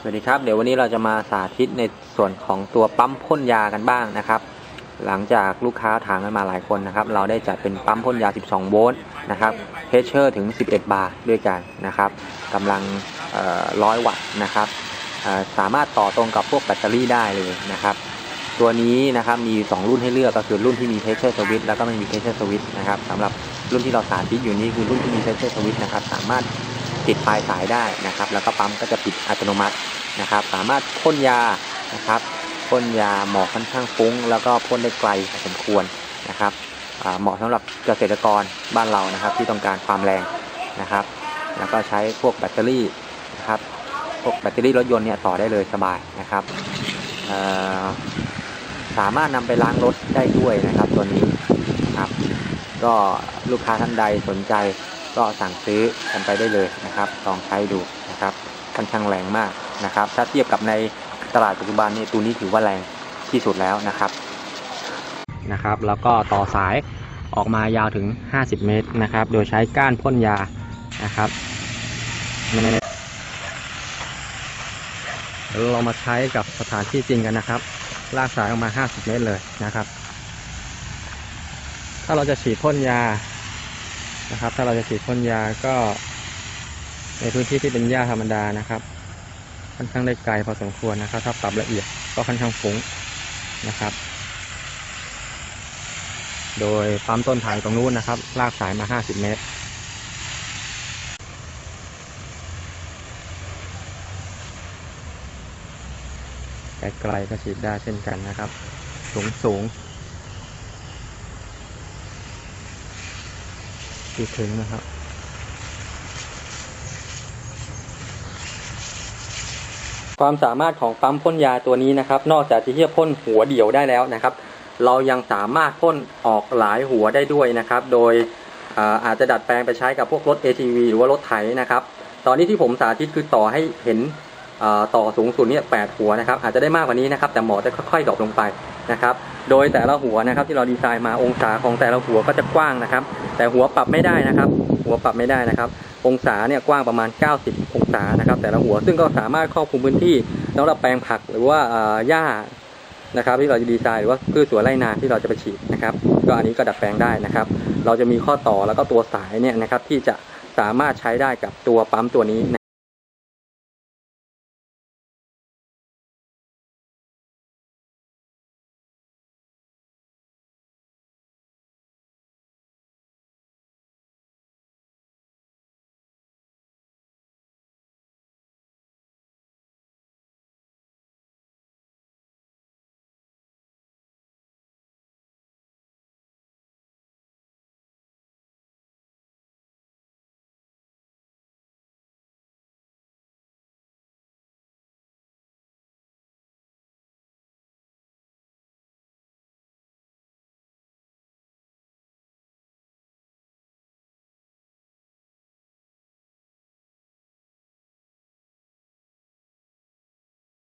สวัสดีครับ เดี๋ยววันนี้เราจะมาสาธิตในส่วนของตัวปั๊มพ่นยากันบ้างนะครับ หลังจากลูกค้าถามกันมาหลายคนนะครับ เราได้จัดเป็นปั๊มพ่นยา 12 โวลต์นะครับเพชเชอร์ถึง 11 บาร์ด้วยกันนะครับกำลังร้อยวัตต์นะครับสามารถต่อตรงกับพวกแบตเตอรี่ได้เลยนะครับ ตัวนี้นะครับมีอยู่สองรุ่นให้เลือกก็คือรุ่นที่มีเพชเชอร์สวิตแล้วก็ไม่มีเพชเชอร์สวิตนะครับสำหรับรุ่นที่เราสาธิตอยู่นี้คือรุ่นที่มีเพชเชอร์สวิตนะครับ สามารถ ติดปลายสายได้นะครับ แล้วก็ปั๊มก็จะปิดอัตโนมัตินะครับ สามารถพ่นยานะครับพ่นยาหมอกค่อนข้างฟุ้ง แล้วก็พ่นได้ไกลพอสมควรนะครับเหมาะสำหรับเกษตรกรบ้านเรานะครับ ที่ต้องการความแรงนะครับ แล้วก็ใช้พวกแบตเตอรี่นะครับพวกแบตเตอรี่รถยนต์เนี่ยต่อได้เลยสบายนะครับสามารถนำไปล้างรถได้ด้วยนะครับ ตัวนี้นะครับ ก็ลูกค้าท่านใดสนใจ ก็สั่งซื้อกันไปได้เลยนะครับลองใช้ดูนะครับค่อนข้างแรงมากนะครับ ถ้าเทียบกับในตลาดปัจจุบันนี่ตัวนี้ถือว่าแรงที่สุดแล้วนะครับนะครับ แล้วก็ต่อสายออกมายาวถึง 50 เมตรนะครับ โดยใช้ก้านพ่นยานะครับเดี๋ยวเรามาใช้กับสถานที่จริงกันนะครับ ลากสายออกมา 50 เมตรเลยนะครับ ถ้าเราจะฉีดพ่นยา นะครับ ถ้าเราจะฉีดพ่นยาก็ ในพื้นที่ที่เป็นหญ้าธรรมดานะครับ ค่อนข้างได้ไกลพอสมควรนะครับ ถ้าปรับละเอียดก็ค่อนข้างฟุ้งนะครับ โดยปั๊มต้นทางตรงนู้นนะครับ ลากสายมา 50 เมตรไกลๆก็ฉีดได้เช่นกันนะครับ สูงสูง ที่ถึงนะครับ ความสามารถของปั๊มพ่นยาตัวนี้นะครับ นอกจากที่จะพ่นหัวเดี่ยวได้แล้วนะครับ เรายังสามารถพ่นออกหลายหัวได้ด้วยนะครับ โดยอาอาจจะดัดแปลงไปใช้กับพวกรถ ATV หรือว่ารถไถนะครับ ตอนนี้ที่ผมสาธิตคือต่อให้เห็นต่อสูงสุดเนี่ยแปดหัวนะครับ อาจจะได้มากกว่านี้นะครับ แต่หมอจะค่อยๆดรอปลงไปนะครับ โดยแต่ละหัวนะครับที่เราดีไซน์มาองศาของแต่ละหัวก็จะกว้างนะครับ แต่หัวปรับไม่ได้นะครับ หัวปรับไม่ได้นะครับ องศาเนี่ยกว้างประมาณ 90 องศานะครับ แต่ละหัวซึ่งก็สามารถครอบคลุมพื้นที่สำหรับแปลงผักหรือว่าอ่อหญ้านะครับที่เราจะดีไซน์หรือว่าพืชสวนไร่นาที่เราจะไปฉีดนะครับ ก็อันนี้ก็ดัดแปลงได้นะครับ เราจะมีข้อต่อแล้วก็ตัวสายเนี่ยนะครับที่จะสามารถใช้ได้กับตัวปั๊มตัวนี้